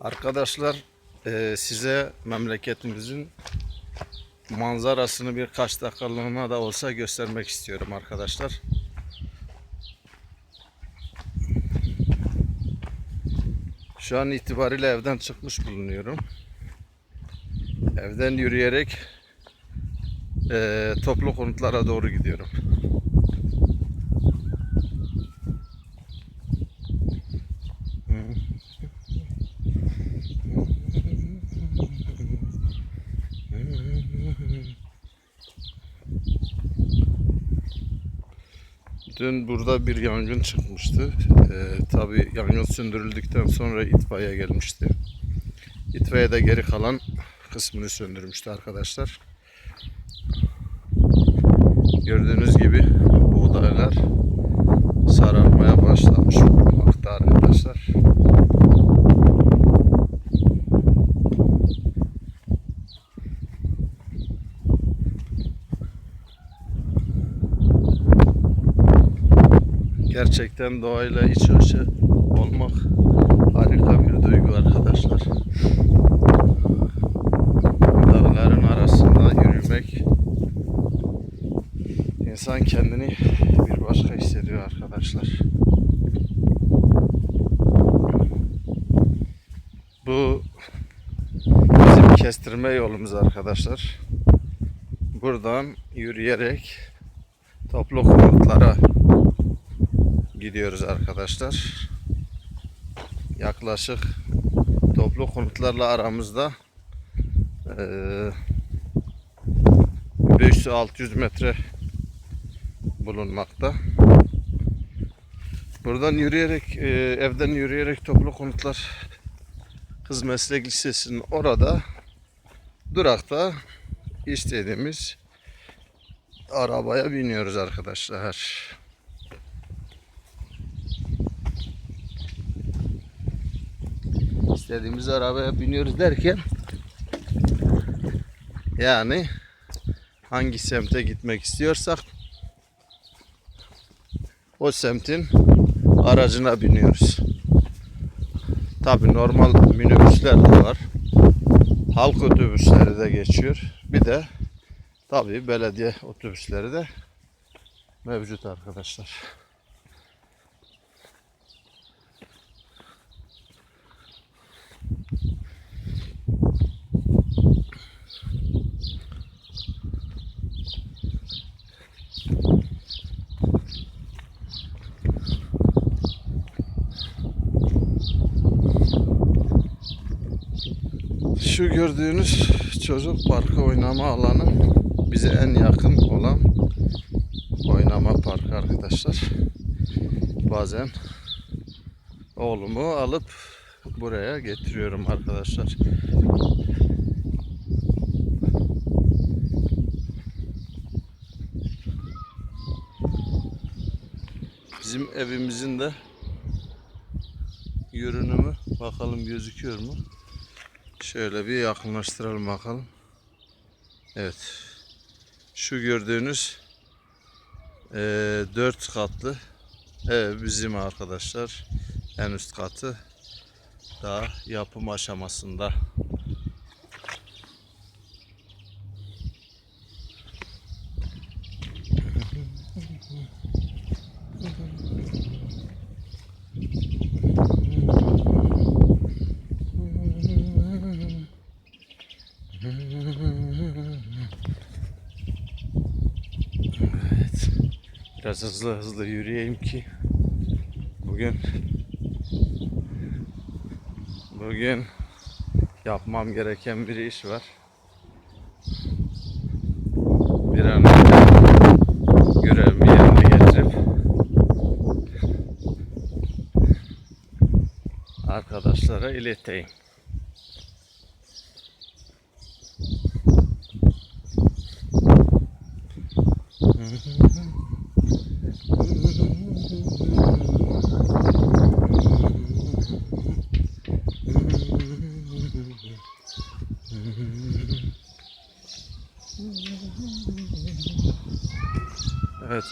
Arkadaşlar e, size memleketimizin manzarasını birkaç dakikalığına da olsa göstermek istiyorum arkadaşlar. Şu an itibariyle evden çıkmış bulunuyorum. Evden yürüyerek e, toplu konutlara doğru gidiyorum. Dün burada bir yangın çıkmıştı. Ee, Tabi yangın söndürüldükten sonra itfaiye gelmişti. İtfaiye de geri kalan kısmını söndürmüştü arkadaşlar. Gördüğünüz gibi buğdaylar sararmaya başlamış bulunmakta arkadaşlar. Gerçekten doğayla iç içe olmak harika bir duygu arkadaşlar. Dağların arasında yürümek insan kendini bir başka hissediyor arkadaşlar. Bu bizim kestirme yolumuz arkadaşlar. Buradan yürüyerek toplu konutlara gidiyoruz arkadaşlar. Yaklaşık toplu konutlarla aramızda eee 500-600 metre bulunmakta. Buradan yürüyerek, evden yürüyerek toplu konutlar Kız Meslek Lisesi'nin orada durakta istediğimiz arabaya biniyoruz arkadaşlar. İstediğimiz arabaya biniyoruz derken yani hangi semte gitmek istiyorsak o semtin aracına biniyoruz. Tabi normal minibüsler de var. Halk otobüsleri de geçiyor. Bir de tabi belediye otobüsleri de mevcut arkadaşlar. Şu gördüğünüz çocuk parkı oynama alanı bize en yakın olan oynama parkı arkadaşlar. Bazen oğlumu alıp buraya getiriyorum arkadaşlar. Bizim evimizin de görünümü bakalım gözüküyor mu? Şöyle bir yakınlaştıralım bakalım. Evet. Şu gördüğünüz eee dört katlı ev bizim arkadaşlar. En üst katı daha yapım aşamasında. Evet. Biraz hızlı hızlı yürüyeyim ki bugün bugün yapmam gereken bir iş var. Bir an görevimi yerine getirip arkadaşlara ileteyim.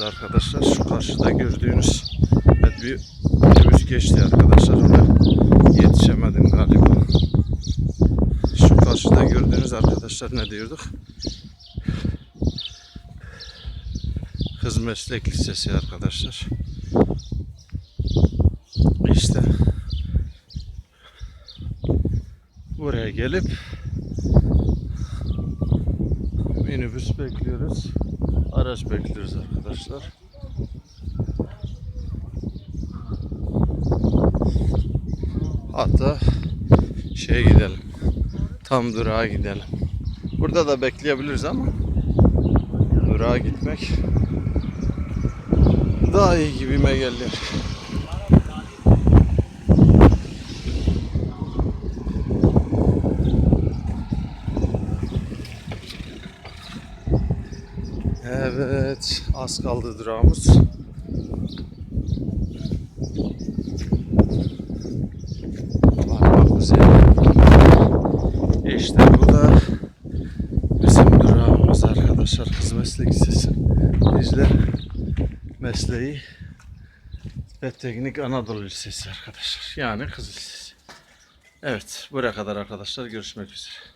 Evet arkadaşlar şu karşıda gördüğünüz evet bir otobüs geçti arkadaşlar oraya. Yetişemedim galiba. Şu karşıda gördüğünüz arkadaşlar ne diyorduk? Kız Meslek Lisesi arkadaşlar. İşte buraya gelip minibüs bekliyoruz. Araç bekliyoruz arkadaşlar. Hatta şeye gidelim. Tam durağa gidelim. Burada da bekleyebiliriz ama durağa gitmek daha iyi gibime geliyor. Evet, az kaldı durağımız. Parmak üzere. İşte bu da bizim durağımız arkadaşlar. Kız Meslek Lisesi. Dicle Mesleği ve Teknik Anadolu Lisesi arkadaşlar. Yani Kız Lisesi. Evet, buraya kadar arkadaşlar. Görüşmek üzere.